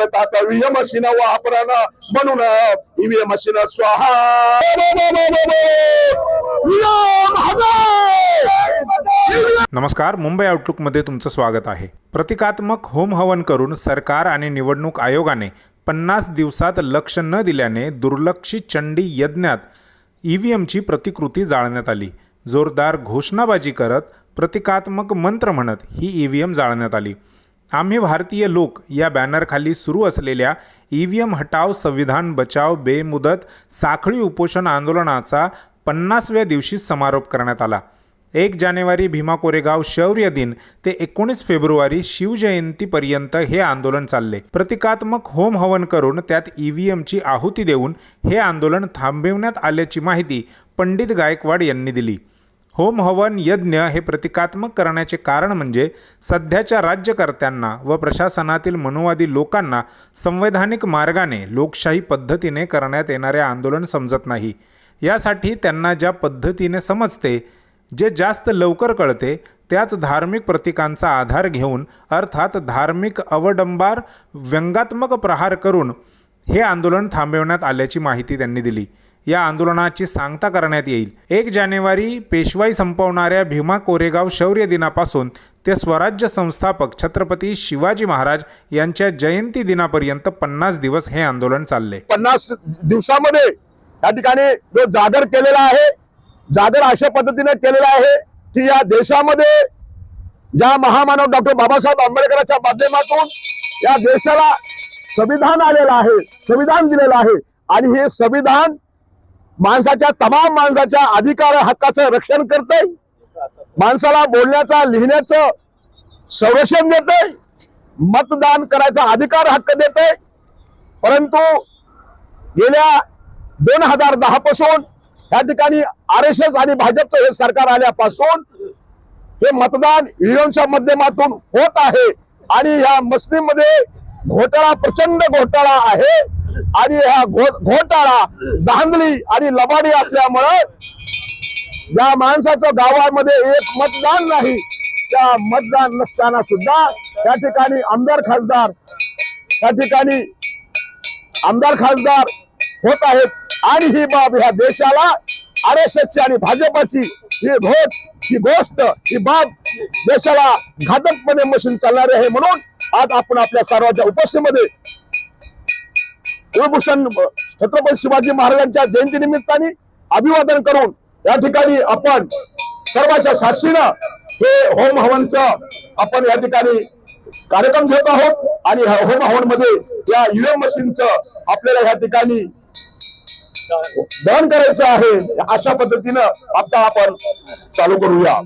भारतात EVM machine वापरण म्हणून ईव्हीएम मशीन स्वाहा! नमस्कार मुंबई आउटलुकमध्ये तुमचं स्वागत आहे. प्रतिकात्मक होम हवन करून सरकार आणि निवडणूक आयोगाने पन्नास दिवसात लक्ष न दिल्याने दुर्लक्षित चंडी यज्ञात ईव्हीएमची प्रतिकृती जाळण्यात आली. जोरदार घोषणाबाजी करत प्रतिकात्मक मंत्र म्हणत ही ईव्हीएम जाळण्यात आली. आम्ही भारतीय लोक या बॅनरखाली सुरू असलेल्या ई व्ही एम हटाव संविधान बचाव बेमुदत साखळी उपोषण आंदोलनाचा पन्नासव्या दिवशी समारोप करण्यात आला. एक जानेवारी भीमा कोरेगाव शौर्य दिन ते एकोणीस फेब्रुवारी शिवजयंतीपर्यंत हे आंदोलन चालले. प्रतिकात्मक होम हवन करून त्यात ई व्ही एमची आहुती देऊन हे आंदोलन थांबविण्यात आल्याची माहिती पंडित गायकवाड यांनी दिली. होम हवन यज्ञ हे प्रतिकात्मक करण्याचे कारण म्हणजे सध्याच्या राज्यकर्त्यांना व प्रशासनातील मनुवादी लोकांना संवैधानिक मार्गाने लोकशाही पद्धतीने करण्यात येणारे आंदोलन समजत नाही. यासाठी त्यांना ज्या पद्धतीने समजते जे जास्त लवकर कळते त्याच धार्मिक प्रतीकांचा आधार घेऊन अर्थात धार्मिक अवडंबार व्यंगात्मक प्रहार करून हे आंदोलन थांबवण्यात आल्याची माहिती त्यांनी दिली. या आंदोलनाची सांगता करण्यात येईल. एक जानेवारी पेशवाई संपवणाऱ्या भीमा कोरेगाव शौर्य दिनापासून ते स्वराज्य संस्थापक छत्रपती शिवाजी महाराज यांच्या जयंती दिनापर्यंत पन्नास दिवस हे आंदोलन चालले. पन्नास दिवसामध्ये या ठिकाणी जो जागर केलेला आहे जागर अशा पद्धतीने केलेला आहे की या देशामध्ये ज्या महामानव डॉक्टर बाबासाहेब आंबेडकरांच्या माध्यमातून या देशाला संविधान आलेलं आहे संविधान दिलेलं आहे. आणि हे संविधान माणसाच्या तमाम माणसाच्या अधिकार हक्काचं रक्षण करते माणसाला बोलण्याचा लिहिण्याचं संरक्षण देते मतदान करायचा अधिकार हक्क देते परंतु गेल्या दोन हजार दहा पासून या ठिकाणी आर एस एस आणि भाजपचं हे सरकार आल्यापासून हे मतदान ईव्हीएमच्या माध्यमातून होत आहे. आणि या मस्तीमध्ये घोटाळा प्रचंड घोटाळा आहे. आणि ह्या घोटाळा धांदली आणि लबाडी असल्यामुळे ज्या माणसाचं गावामध्ये एक मतदान नाही. त्या मतदान नसताना सुद्धा त्या ठिकाणी आमदार खासदार त्या ठिकाणी आमदार खासदार होत आहेत. आणि ही बाब ह्या देशाला आर एस एसची आणि भाजपाची ही घोट ही गोष्ट ही बाब देशाला घातकपणे मशीन चालणारी आहे म्हणून आज आपण आपल्या सर्वांच्या उपस्थितीमध्ये कुलभूषण छत्रपती शिवाजी महाराजांच्या जयंती निमित्ताने अभिवादन करून या ठिकाणी आपण सर्वांच्या साक्षीनं हे होम हवनचं आपण या ठिकाणी कार्यक्रम घेत आहोत. आणि होम हवनमध्ये या ईव्हीएम मशीनचं आपल्याला या ठिकाणी दहन करायचं आहे. अशा पद्धतीनं आता आपण चालू करूया.